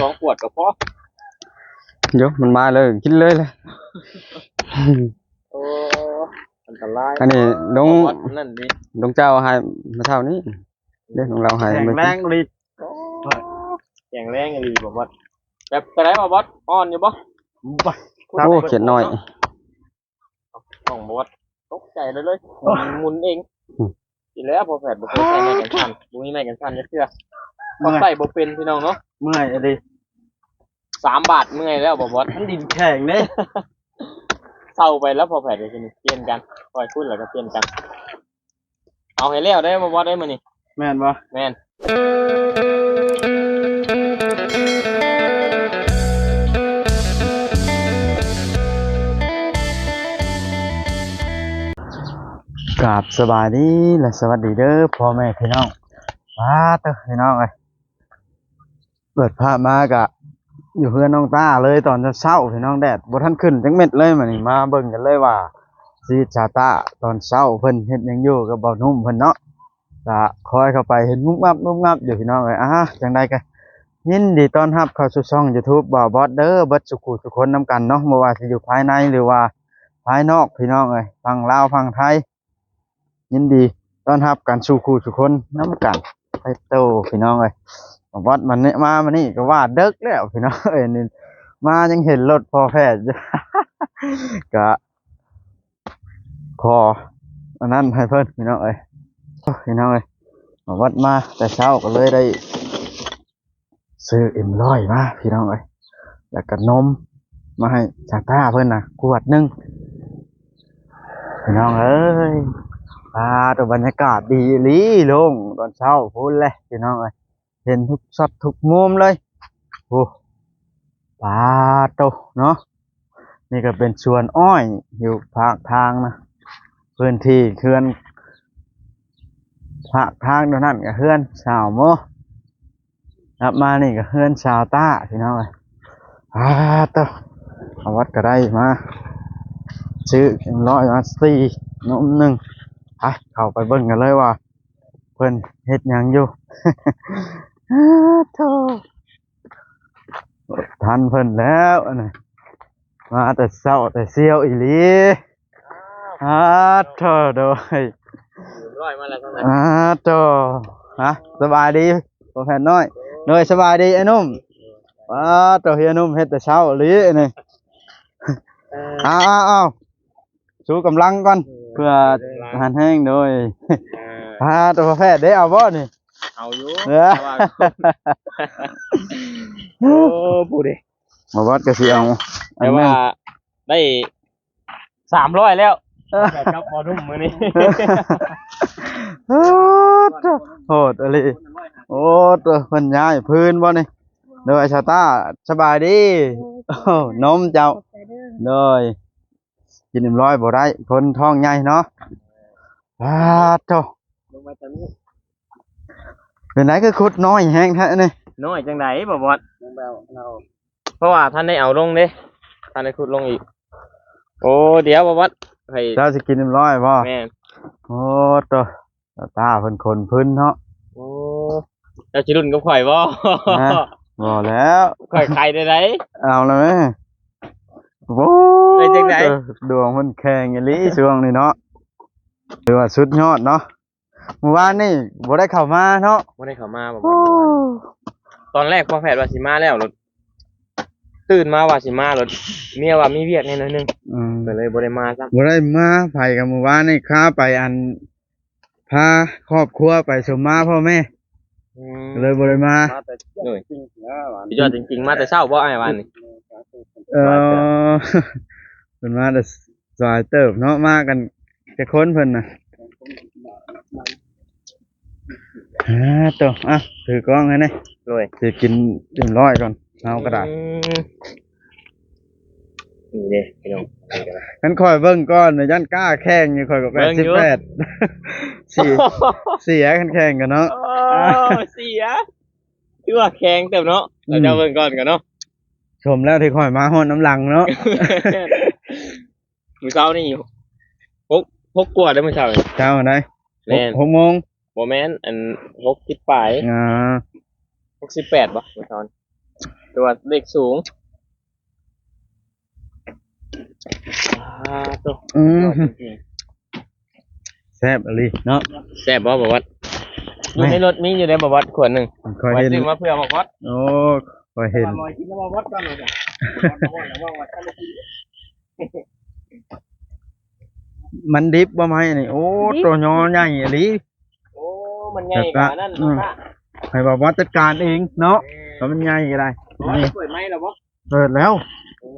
สองขวดก็พอเดี๋ยวมันมาเลย กินเลยเลยโอ้อันตรายอันนี้ดงวัดนั่นดิดงเจ้าให้มาเท่านี้เรื่องของเราให้แข็งมาแรงฤทธิ์แข็งแรงอีหลีบ่บอสแบบกระไรบ่บอสอ่อนอยู่บ่บ่โอ้เขียนหน่อยต้องบ่บอสตกใจเลยเลยหมุนเองอืมทีแล้วพอแผดบ่เคยใส่ไม้กันสั่นบ่มีไม้กันสั่นจักเทื่อ พอใส่บ่เป็นพี่น้องเนาะเมื่อยอะดิสามบาทเมื่อยแล้วบ่บอสมันดินแข็งเด้เศร้าไปแล้วพอแผดเลยทีนี้เปลี่ยนกันคอยพูดแล้วก็เปลี่ยนกัน เอาให้แล้วได้บ่บอสได้มื้อนี้แม่นบ่แม่นกราบสบายดีและสวัสดีเด้อพ่อแม่พี่น้องมาเตอพี่น้องเอ้ย เปิดภามากะ อยู่เพื่อนน้องต้าเลยตอนเช้าพี่น้องแดดบ่ทันขึ้นจังเม็ดเลยมานี่มาเบิ่งกันเลยว่าชีชาตาตอนเช้าเพิ่นเฮ็ดหยังอยู่กับเบานุ่มเพิ่นเนาะก็คอยเข้าไปเห็นมุกงับมุกงับอยู่พี่น้องเอ้ยอะจังใดก็ยินดีต้อนรับเข้าสู่ช่อง YouTube บ่าวบอสเด้อเบิดสุขุทุกคนนํกันเนาะบ่ว่าสิอยู่ภายในหรือว่าภายนอกพี่น้องเอ้ยฝั่งลาวฝั่งไทย ยินดีต้อนรับกันสู่คู่ทุกคนน้ำกันไปโตพี่น้องเอ้ย วบอสมันเนี่ยมามานี่ก็ว่าเดึกแล้วพี่น้องเอ้ยนี่มายังเห็นรถพอแพทย์ก็ขออันนั้นให้เพิ่นพี่น้องเอ้ยพี่น้องเอ้ยวบอสมาแต่เช้าก็เลยได้ ซื้อเอ็มร้อยมาพี่น้องเอ้ยแล้วก็นมมาให้จากตาเพิ่นนะขวดหนึงพี่น้องเอ้ยอาตัวบรรยากาศดีลีลงตอนเช้าพูดเลยพี่น้องเอ้ย เห็นทุกช็อตทุกมุมเลยโอ้ปลาโตเนาะนี่ก็เป็นสวนอ้อยอยู่ภาคทางนะพื้นที่เขื่อนภาคทางตรงนั้นก็เขื่อนสาวโมครับมานี่ก็เฮือนชาวต้าพี่น้องเลยอ่าเต้าเอาวัดก็ได้มาซื้อร้อยมาสี่นมหนึ่งไปเข้าไปเบิ่งกันเลยว่าเพิ่นเฮ็ดหยังอยู่ โธ่ทันเพิ่นแล้วอันนี้มาแต่เช้าแต่เซียวอีหลีอ่าโธ่โดยร้อยมาแล้วเท่านั้นอ่าโธ่ฮะสบายดีโอแผ่นน้อยเนยสบายดีไอ้หนุ่มว้าตัวเฮียหนุ่มเฮ็ดแต่เช้าอีหลีนี่อ้าวอ้าวอ้าวสู้กำลังก่อนเพื่ออาหารแห้งโดยอ่าอ่าตัวแพทย์ได้เอาบ่นี่ เอาอยู่เออแต่ว่าโอ้ปูดิมาวัดก็สิเอาอัแต่นว่านั้นได้สามร้อยแล้วแต่ครับพอนุ่มมือนี้อ้าตัวโหดอะไรโอ้ตัวเพิ่นย้ายพื้นบ่นี่โดยชาตาสบายดีโอ้นมเจ้าโดยกินเรียบร้อยบ่ได้คนท้องใหญ่เนาะอ้าโตลงมาตอนนี้ เป็นไหนคือขุดน้อยแห้งแท้นี่น้อยจังไหนบ่บอดเพราะว่าท่านได้เอาลงเด้ท่านได้ขุดลงอีก โอ้เดี๋ยวบ่บอดให้เจ้าสิกินเรียบร้อยบ่แม่นโอ้ตัวตาเพิ่นคนพื้นเนาะโอ้เจ้าชิรุ่นกับข่อยบ่นะบ่แล้วข่อยใครได้ไหนเอาแล้วแม่โอ้ไปจังไหนดวงมันแข็งอีหลีช่วงนี้เนาะถือว่าสุดยอดเนาะ เมื่อวานนี่บ่ได้เข้ามาเนาะบ่ได้เข้ามาบ่บอดตอนแรกพอแผดว่าสิมาแล้วรถตื่นมาว่าสิมารถเมียว่ามีเวียกแน่นอนนึงอืมก็เลยบ่ได้มาซ้ำบ่ได้มาไผกับเมื่อวานนี่ค้าไปอันพาครอบครัวไปสมมาพ่อแม่อืมเลยบ่ได้มาเลยสุดยอดจริงๆ มาแต่เช้าบ่ไอ้วันนี่เออเพิ่นมาแต่สายเติบเนาะมากันจะค้นเพิ่นน่ะ อ่าตัวอะถือกล้องให้นี่เลยสิกินเรียบร้อยก่อนเอากระดาษอืมนี่เด้พี่น้องนี่ก็ได้กันคอยเบิ่งก่อนน่ะยันกล้าแข่งอยู่คอยกับเบิ่งอยู่88สี่เสียกันแข่งกันเนาะโอ้เสียคือว่าแข็งเต็มเนาะอืมเราจะเบิ่งก่อนกันเนาะชมแล้วที่คอยมาฮอดน้ำหลังเนาะมื้อเช้านี่พกพกกวดได้มื้อเช้านี่เจ้าไหนแม่นหกโมง บ่แม่นอันพกคิดปลายอ่าพกสิบแปดบ่มื้อเช้านี่ตัวเลขสูงอ่าตัวอืมจริงแซ่บอะไรเนาะๆแซ่บบ่บอกว่าอยู่ในรถมีอยู่ในบอกว่าขวดหนึ่งคอยไว้เห็น ซื้อมาเพื่อบอกว่าโอ้คอยเห็นลอยกินแล้วบอกว่าก่อนเลยจ้ะว่าว่าถ้าลูกกินมันดิบบ่ไหมนี่ โอ้ ตัวยอใหญ่อีหลีโอ้ มันใหญ่กว่านั่นอืมนะให้บอกว่าจัดการเองเนาะแล้มันใหญ่ก็ได้ร้อยนี่เปิดไหมล่ะบ่เปิดแล้วโอ้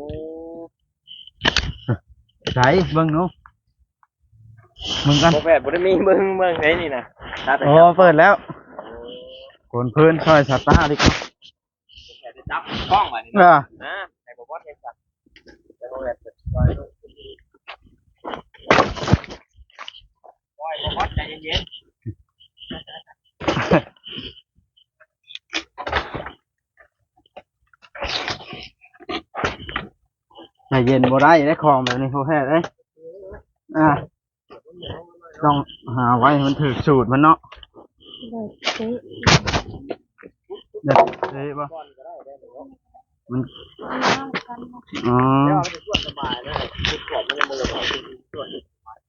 ใส่เบิ่งเนาะมึงกันโปรแฟดบ่ได้มีเบิ่งเบิ่งไหนนี่นะตาแต่โอ้จับเปิดแล้วกนพื้นซอยสตาร์ดิครับแต่จะจับกล้องว่ะนี่เอนะอนะให้บอกว่าเฮ็ดจับแต่โปรแฟดเปิดซอยลูกโอ้ยบอกว่าใจเย็น ใจเย็นบ่ได้ได้ของแบบนี้พวกแพทย์เอ้อ่าต้องหาไว้ให้มันถือสูตรมันเนาะเด็ดเฮ้ยบ่มันอ๋อๆเดี๋ยวมันจะมันอเอาช่วย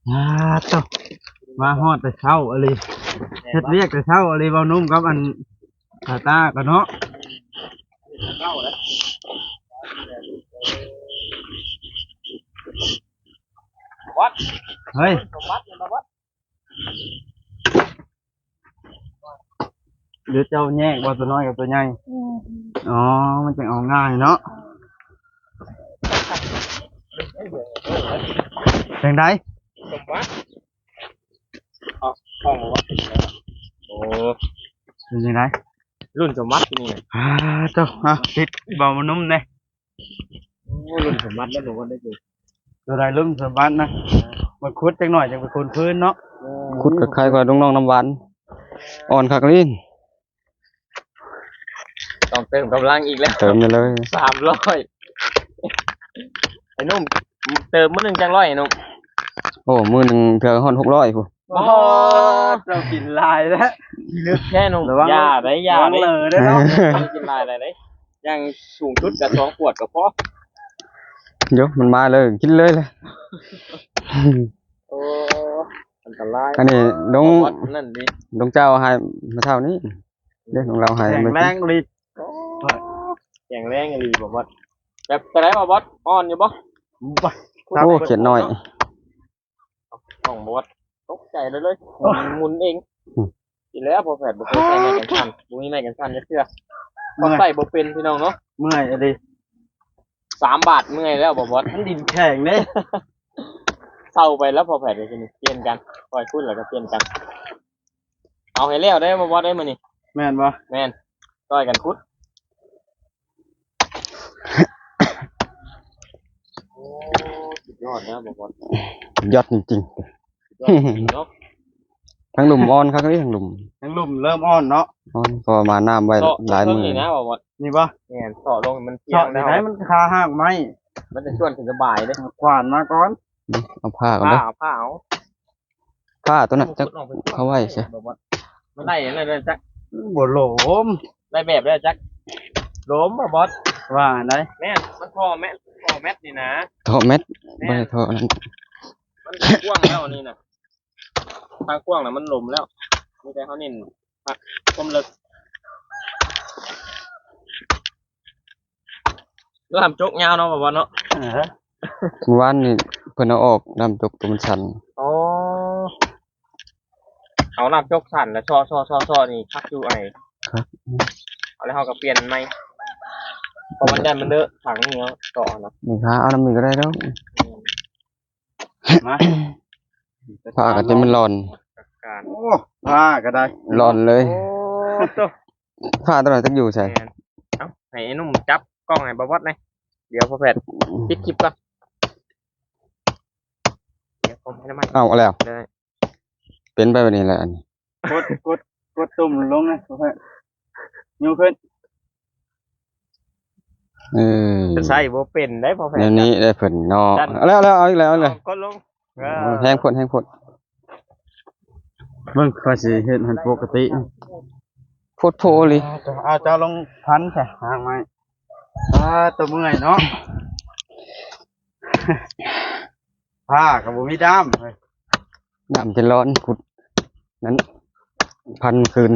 อ่าตบมาฮอดแต่เช้าอะไร เฮ็ดเรียกแต่เช้าอะไรเบานุ่มกับอันตาตากันเนาะเข้าแล้ววัดเฮ้ยสมบัติมาวัดเดี๋ยวเจ้าแยกว่าตัวน้อยกับตัวใหญ่อ๋อ มันจะเอาง่ายเนาะจังไดสมบัติอ๋อห้องวัดโอ้ เป็นจังไดรุ่นสมบัตินี่ไงอ่าเจ้าอะติดเบามันนุ่มเน่รุ่นสมบัติแล้วบอกว่าได้จริงตัวใดลุ่มสมบัตินะมันคุดจังหน่อยจังเป็นคนพื้นเนาะคุดกับใครกว่าน้องๆน้ำหวานอ่อนคักลิ้นต้องเติมกำลังอีกแล้วเติมไปเลยสามร้อยไอ้นุ่มเติมมื้อหนึ่งจังร้อยไอ้นุ่มโอ้มือหนึ่งเถื่อห่อนหกร้อยพู โอ้เรากินลายแล้วลึกแค่นุ่มระวังยาได้ยาระวังได้เลยได้เนาะไม่กินลายอะไรได้ยังสูงชุดกับสองขวดกับพ่อเดี๋ยวมันมาเลยกินเลยเลยโอ้อันตรายอันนี้ดงวัดนั่นดิดงเจ้าให้มาเท่านี้เด็กของเราให้แข็งมาแรงดีแข็งแรงอะไรบอกว่าแบบแต่ไรบอกว่าอ่อนอยู่บ่โอ้เขียนน้อยของบอกว่าตก ใจเลยเลยหมุนเองทีแล้วพอแผดบุกใส่แม่กันชันบุมีแม่กันชันจะเชื่อพอเมื่อยใส่บ่เป็นพี่น้องเนาะเมื่อยอะดิสามบาทเมื่อยแล้วบอกว่ามันดินแข็งเด้เศร้าไปแล้วพอแผดเลยทีนี้เปลี่ยนกันปล่อยคุณแล้วก็เปลี่ยนกัน เอาให้แล้วได้บอกว่าได้มานี่แม่นบ่แม่นต่อยกันพุทธโอ้สุดยอดนะบอกว่ายอดจริงย อดจริงเนาะๆทั้งหลุมอ่อนคักลิ้นทั้งหลุมยังลุ่มเริ่มอ่อนเนาะอ่อนพอมาน้ำไว้เสาะหลายมือเพิ่งนี่นะบอกว่านี่บ่แม่นเสาะลงมันเพียเจาะงไหแล้วนมันคาหักไหมมันจะชวนถึงสบายเลยขวานมาก่อนเอาผ้าก่อนผ้าเด้อเอาผ้าเอาผ้าตัวนั้นจะออกไปเขาไว้ใช่บอกว่ามันได้อะไรเลยจักบ่โหลมได้แบบได้จักล้มบ่บอสว่าไดแม่นมันท่อแม่นท่อแมทนี่นะท่อเม็ดไม่ได้ท่อนั้นมันกว้างแล้วนี่นะ ทางกว้างน่ะมันหลมแล้วมีแต่เขาเน้นพักความลึกลำจกยาวเนาะบ่บอสเนาะเออเมื่อวานนี่เพิ่นเอาออกน้ำตกตัวมันสั่นอ๋อเอาลำจกสั่นแล้วช่อช่อช่อช่อนี่พักอยู่ไอครับเอาแล้วเขาก็เปลี่ยนไหมเพราะมันได้มันเลอะถังนี่เนาะต่อเนาะนี่ค่ะเอาน้ำมีก็ได้แล้วมา ผ้าก็จะมันร้อนการโอ้ผ้าก็ได้ร้อนเลยโอ้ตัวผ้าตัวนั้นต้องอยู่ใส่แม่นเอ้าให้ไอ้หนุ่มจับกล้องให้บวัดหน่อยเดี๋ยวพอแผดปิดคลิปก่อนเดี๋ยวผมให้น้ำมันเอาเอาแล้วได้เป็นไปแบบนี้แหละอันนี้กดกดกดตุ่มลงนะเพื่อนยกขึ้นเออจะใส่บ่เป็นได้พอแผดเดี๋ยวนี้ได้เพิ่นเนาะจัดเอาแล้วเอาแล้วเอาอีกแล้วเอาเลยก็ลงเออ แห้งพ่นแห้งพ่นเบิ่งก็สิเฮ็ดให้ปกติโพดโพเลยเอาเจ้าลงพันใช่หางไม้อ่าตัวเมื่อยเนาะผ้ากับบุมีด้ามเฮ้ยน้ำจะร้อนขุด นั้น พันคืน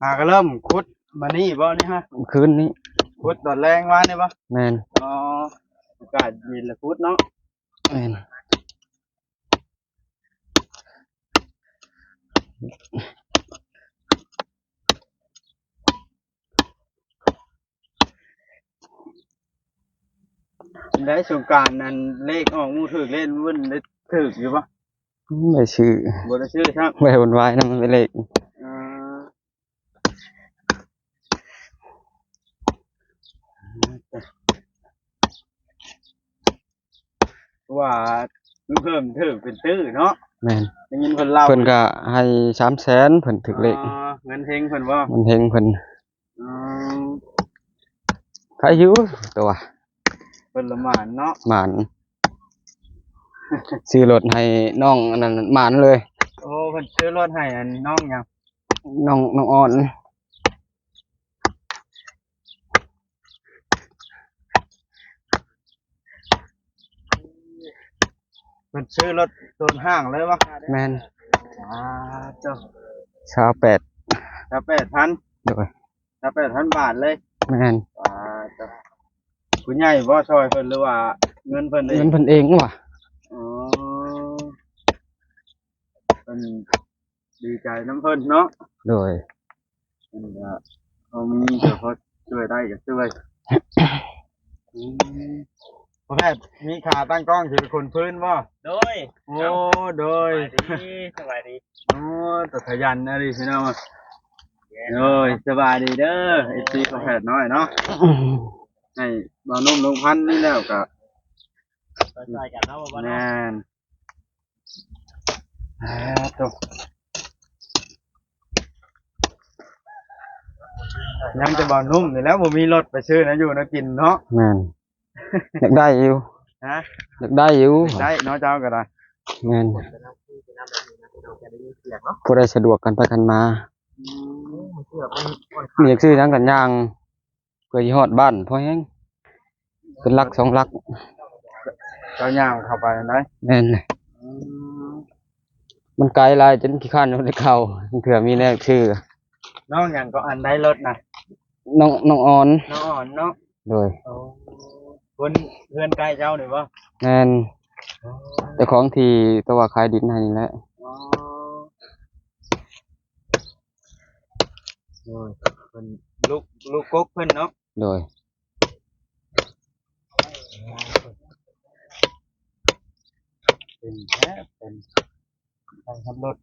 หาก็เริ่มคุดมานี่บ่นี่ฮะคืนนี้ คุดตอนแรงว่านี่บ่แมนอ๋ออากาศเย็นละคุดเนาะแมนได้สงกรารนั้นเลขออกหมูถึกเล่นวุ่นได้ถึกอยู่ปะไม่ชื่อบ่ได้ชื่อครับ ไม่วนวายนะมันเป็นเลข อ่า ว่าลูกเพิ่มถึกเป็นตื้อเนาะแมนได้ยินเพิ่นเล่าเพิ่นก็ให้สามแสนเพิ่นถึกเลขอ๋อเงินเฮงเพิ่นว่ามันเฮงเพิ่นอืมขายอยู่ตัวเพิ่นละหมานเนาะหมานซื้อรถให้น้องอันนั้นหมานเลย โอ้เพิ่นซื้อรถให้อันน้องหยังน้องน้องอ่อน เพิ่นซื้อรถโซนห้างเลยวะแมนอ่าเจ้าชาวแปดถ้าแปดพันโดยถ้าแปดพันบาทเลยแมนอ่าเจ้าคุณใหญ่บ่ช่วยเพิ่นหรือว่า เงินเพิ่นเอเงิงนเพิ่นเองว่ะอ๋อเพิ่นดีใจน้ำเพิ่นเนาะโดยเพิ่นก็เอามีเดี๋ยวเขาช่วยได้ก็ช่วย อืมพ่อแพทย์มีขาตั้งกล้องสิเป็นคนพื้นบ่โดยโอ้โดยสบายดีสบายดีโอ้ตัขยันนะดิพี่น้องโอ้ยสบายดีเด้อไอซีของแพทย์น้อยเนาะให้บานุ่มลงพันธุ์นี่แล้วก็ก็ช่วยกันเนาะบ่แนเนาะนอ่าตกยังจะบานุ่มนี่แล้วผมมีรถไปซื้อนะอยู่นะกินเนาะแมน อยากได้อยู่ฮะอยากได้อยู่ได้เนาะเจ้าก็ได้แมนเป็นน้ำที่เป็นน้ำแบบนี้นะเราจะได้ยินเสียงเนาะผู้ได้สะดวกกันไปกันมาเสือมันค่อนมีอยากซื้อทั้งกันย่างเพื่อสิฮอดบ้านเพราะแฮงเป็นลักสองลักเจ้าย่างเข้าไปได้แม่นน่ะมันไกลหลายจนขี้ข้านบ่ได้เข้าเถื่อมีแนวชื่อน้องอย่างก็อันได้รถนะน้องน้องออนน้องอ่อนเนาะโดยโอ้ คนเพื่อนใกล้เจ้าหรือว่าแม่นเจ้าของที่ตะว่าขายดินให้นี่แหละอ๋อโอ้ยเพิ่นลูกลูกกกเพิ่นเนาะโดยเป็นแท้เป็นทางขับรถ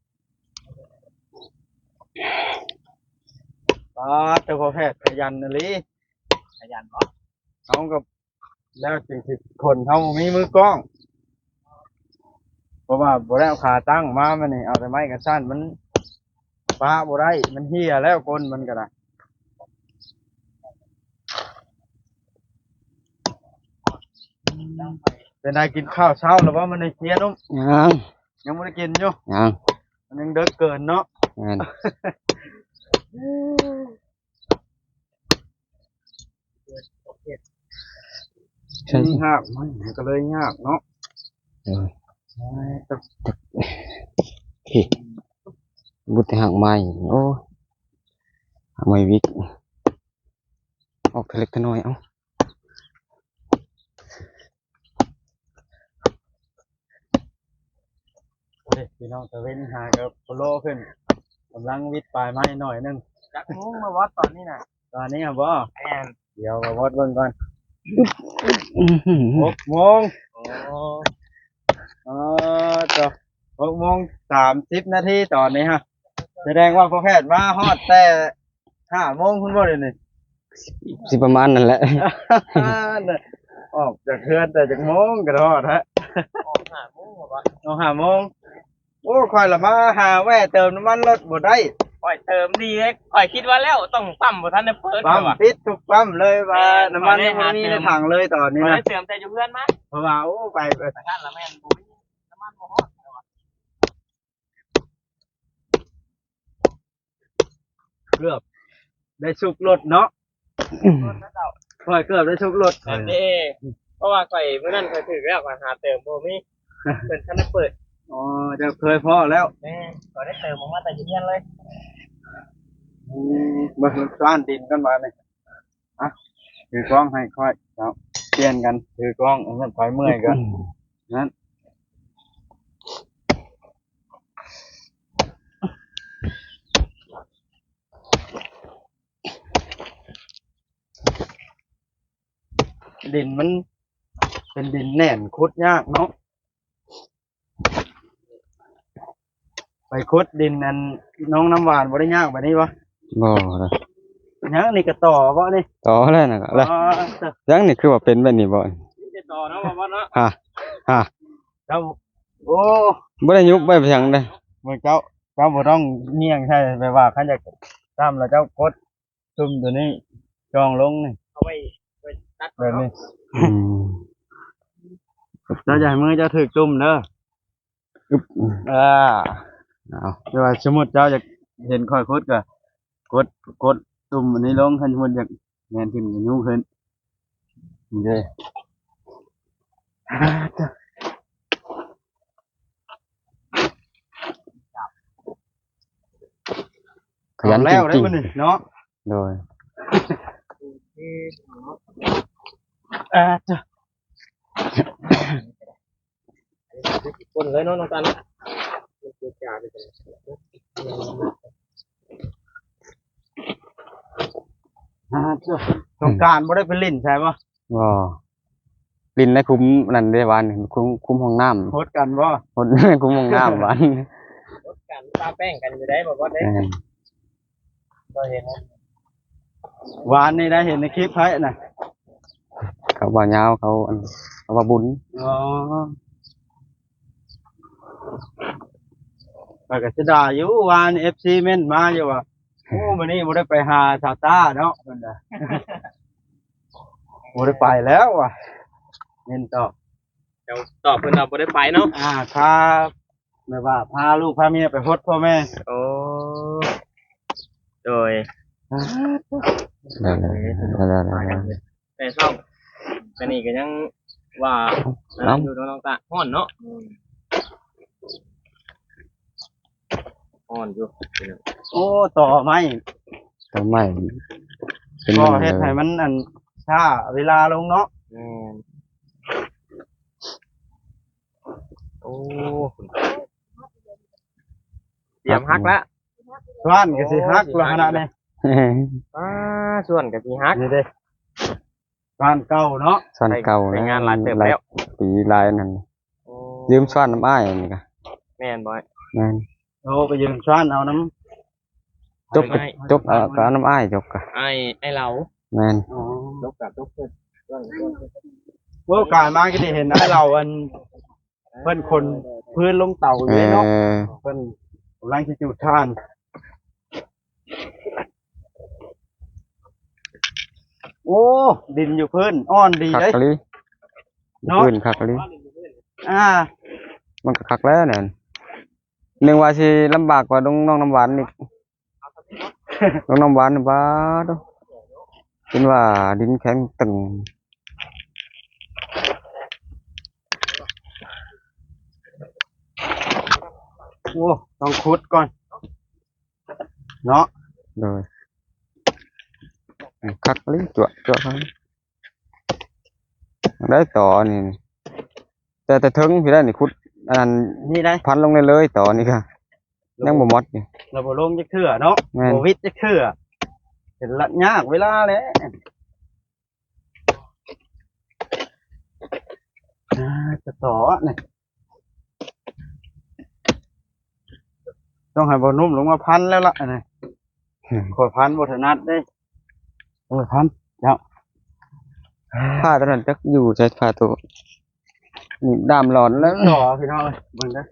ป้าเจ้าพ่อแพทย์ขยันนะลิขยันเนาะเขากับ แล้วจริงที่คนเขามีมือกล้อง เพราะว่าบ่ได้เอาขาตั้งมามันนี่เอาแต่ไม้กันสั้นมันป้าบ่ได้มันเฮียแล้วคนมันก็ได้เป็นได้กินข้าวเช้าหรือว่ามันในเคียนุ่มยังยังไม่ได้กินอยู่ยังมันยังเด็กเกินเนาะแม่นใช่ยากมันก็เลยยากเนาะโดยพี่บุตรหักไม้โอ้หักไม้วิกออกทะเล็กทะน้อยเอ้าเด็กพี่น้องตะเว้นหากับโปโลขึ้นกำลังวิดปลายไม้หน่อยหนึงจักมุ้งมาวัดตอนนี้น่ะตอนนี้ครับบ่แอนเดี๋ยวมาวัดเบิ่งก่อนอื้อ หือหกโมงโอ้เออจ้ะหกโมงสามสิบนาทีตอนนี้ฮะ แสดงว่าพ่อแพทย์มาฮอดแต่ห้าโมงคุณบ่เดี๋ยวนี้สิประมาณนั่นแหละ ออกจากเทือนแต่จากโมงก็ฮอดฮะออกหามุ้งมาวัดเอาห้าโมงโอ้ค่อยละมาหาแว่เติมน้ำมันรถบ่ได้ อ่อยเติมดีเลยอ่อยคิดว่าแล้วต้องปั๊มบ่ทันได้เปิดปั๊มว่ะปิดทุกปั๊มเลยว่าแม่น้ำมันขอได้ไม่มีหาเติในมถังเลยตอนนี้บ่นะได้เติมแต่อยู่เพื่อนมาเพราะว่าโอ้ไปไปแต่ท่านละแม่นบ่มีน้ำมันบ่ฮอดว่ะเกือบได้ชุกรถเนาะค่อยเกือบได้ชุกรถอันนี้เพราะว่าข่อยเมื่อนั้นข่อยถือแล้วข่อยหาเติมโบมีเป็นคันได้เปิดอ๋อจะเคยพ่อแล้วแม่ข่อยได้เติมออกมาแต่เย็นเลย มาซ้านดินกันมาเลยอะถือกล้องให้ค่อยครับเปลี่ยนกันถือกล้องอันนั้นไปเมื่อยกันนั้นดินมันเป็นดินแน่นคุดยากเนาะไปคุดดินนั้นน้องน้ำหวานบ่ได้ยากแบบนี้วะ บ่ละยังนี่ก็ต่อบ่นี่ต่อแล้วนะก็แล้วอ๋อเจ้ายังนี่คือว่าเป็นแบบนี้บ่นี่จะต่อเนาะว่าว่าเนาะฮะฮะเจ้าโอ้บ่ได้ยุบไปเพียงเด้เมื่อเจ้าเจ้าบ่ต้องเงี่ยงใช่ไปว่าคันจะตามแล้วเจ้ากดซุ่มตัวนี้จองลงนี่เอาไว้ไว้ตัดแบบนี้อืมเจ้าอย่าให้มือเจ้าถึกจุ่มเด้ออึ๊บอ่าเอาเดี๋ยวว่าสมมุติเจ้าอยากเห็นค่อยคุดก็ กดกดตุ่มอันนี้ลงคันสมมุติอยากแงนขึ้นก็ยุ่งขึ้นนี่เด้อ่าจ้ะขยันเอาจแล้วได้ริงบ่นี่เนาะๆโดยอ่าจ้ะคนเลยเนาะน้องตาลเนาะมันเกี่ยวกาไปกัน อ่าจ้ะ สงกรารบ่ได้ไปเล่นใช่ปะบ่ลินในคุ้มนั่นได้วันคุ้มคุ้มห้องน้ำโพสต์กันบ่คน คุ้มห้องน้ำวันรถกันตาแป้งกันอยู่ได้บอกว่าได้แม่นก็เห็นนะวานนี่ได้เห็นในคลิปไผน่ะเขาบ่ยาวเขาอันเขาว่าบุญอ๋อไปก็สิด่าอยู่วาน FC เม่นมาอยู่ว่า โอ้มื้อนี้บ่ได้ไปหาชาวต้าเนาะเพิ่นน่ะบ่ได้ไปแล้วว่ะเม่นตอบเดี๋ยวตอบเพิ่นเราบ่ได้ไปเนาะอ่าพาแบบว่าพาลูกพาเมียไปฮดพ่อแม่โอ้โดยเดี๋ยวๆๆๆแต่เศร้าแต่นี่ก็ยังว่าอยู่น้องตาฮ้อนเนาะ ฮ้อนอยู่โอ้ต่อไม้ทำไมเป็นก็มันเฮ็ดให้มันอันช้าเวลาลงเนาะแม่นโอ้เตรียมฮักละร้านก็สิฮักลักษณะนี้อ่าส่วนกับสิฮักนี่เด้ร้านเก่าเนาะซ่อนเก่าไปงานร้านเติมแล้วปีลายนั่นโอ้ยืมซ่อนน้ำอ้ายนี่ก็แม่นบ่อยแม่น โอ้ไปยืมช้อนเอาน้ำจบก็จบเอาก็เอาน้ำอ้ายจบก็ไอ้ไอ้เหลาแม่นอ๋อลกกับลกเพิ่นส่วนส่วนโอ้กายมาก็ได้เห็นไอ้เราอันเพิ่นคนพื้นลงเต่าอยู่เอเลยเนาะอเพิ่นกำลังจะจุดทานโอ้ดินอยู่พื้นอ้อนดีคักเด้ยกะลีเนาะ พื้นคักกะลีอ่า มันก็คักแล้วนั่นห นึ่งว่าสิลำบากกว่าน้องน้องน้ำหวานอีก น้องน้ำหวานบ้าดคิดว่าดินแข็งตึงโอ้ต้องขุดก่อน เนาะโดยคักกะลีจั่วจั่วคักได้ต่ อนี่แต่แต่ถึงพี่ได้นี่คุดอันนั้นนี่ได้พันลงเลยเลยต่อนี่ก็ยังบ่หมดนี่เราบ่ลงจักเทื่อเนาะแม่นบ่วิดจักเทื่อเห็นละยากเวลาแหละอ่าจะต่อนี่ต้องให้บ่นุ่มลงมาพันแล้วล่ะอันนี้ขอพันบ่ถนัดเด้โอ้ยพันเจ้าผ้าตัวนั้นจักอยู่ใช้ผ้าตัวนี่ ดามหลอนแล้วต่อพี่น้องเอ้ยเบิ่งเด้อ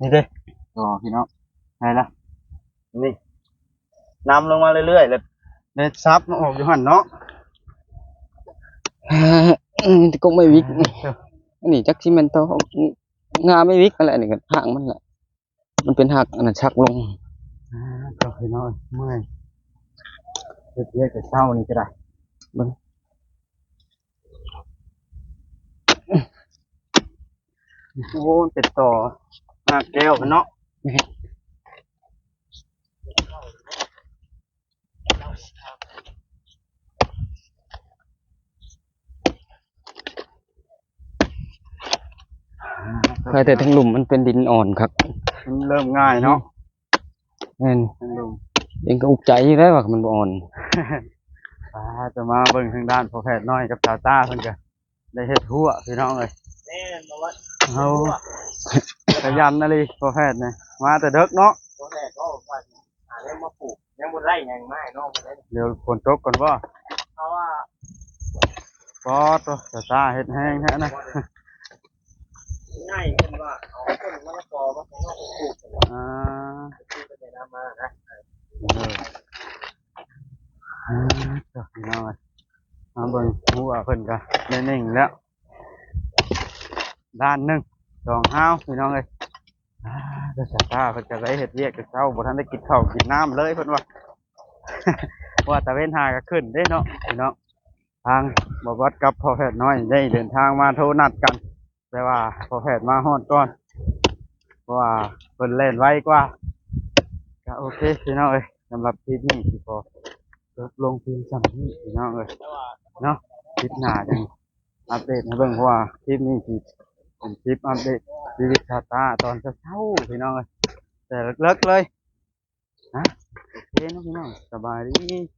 นี่เด้ต่อพี่น้องไหนล่ะนี่นำลงมาเรื่อยๆแล้วได้ซับมันออกอยู่หั่นเนาะอืมก็ไม่วิกอันนี้จักสิแม่นต่องาไม่วิกอะไรนี่ก็หางมันแหละมันเป็นหักอันนั้นชักลงอ่าต่อพี่น้องเอ้ยเมื่อยเฮ็ดเรียกแต่เช้านี่ก็ได้เบิ่ง โอ้มันเป็นต่อหน้าแก้วมันเนาะเคยแต่ทั้งหลุมมันเป็นดินอ่อนครับมันเริ่มง่ายเนาะแม่นทั้งลุมเองก็อุกใจอยู่แล้วว่ามันบ่อ่อนอ่าจะมาเบิ่งทางด้านพอแพทย์น้อยกับตาตาเพิ่นก็ได้เฮ็ดหัวพี่น้องเอ้ยแน่นบ่วัด เฮาขยันนะลิพอแพทย์เนี่ยมาแต่เด็กเนาะพ่อแฝดก็ว่าหาเรื่องมาปลูกยังบ่ไร่ยังไม้เนาะบ่ได้เดี๋ยวฝนตกก่อนบ่เพราะว่าปอดตัวตาตาเฮ็ดแห้งแท้นะง่ายขึ้นว่าเอาต้นมะละกอมาของเราปลูกกันอ่าที่ไปน้ำมานะเอออ่าจ้ะพี่น้องเอ้ยมาเบิ่งหัวเพิ่นก็ได้นิ่งแล้ว ด้านหนึ่งสองห้าวพี่น้องเอ้ยอ่าเดี๋ยวตาตาเพิ่นจะได้เฮ็ดเวียกกับเช้าบ่ทันได้กินข้าวกินน้ำเลยเพิ่นว่าว่าตะเวนหาก็ขึ้นเด้เนาะพี่น้องทางบวัดกับพ่อแพทย์น้อยได้เดินทางมาโทรนัดกัน แต่ว่าพ่อแพทย์มาฮอดก่อนเพราะว่าเพิ่นเล่นไวกว่าก็โอเคพี่น้องเอ้ยสำหรับคลิปนี้ที่พอจบลงเพียงสำนี้พี่น้องเอ้ยเนาะคลิปหน้าจังอัปเดตให้เบิ่งเพราะว่าคลิปนี้สิ ผมคลิปอัปเดตชีวิตชาตาตอนเช้าๆพี่น้องเลยแต่เลิกๆเลยนะโอเคเนาะพี่น้องสบายดี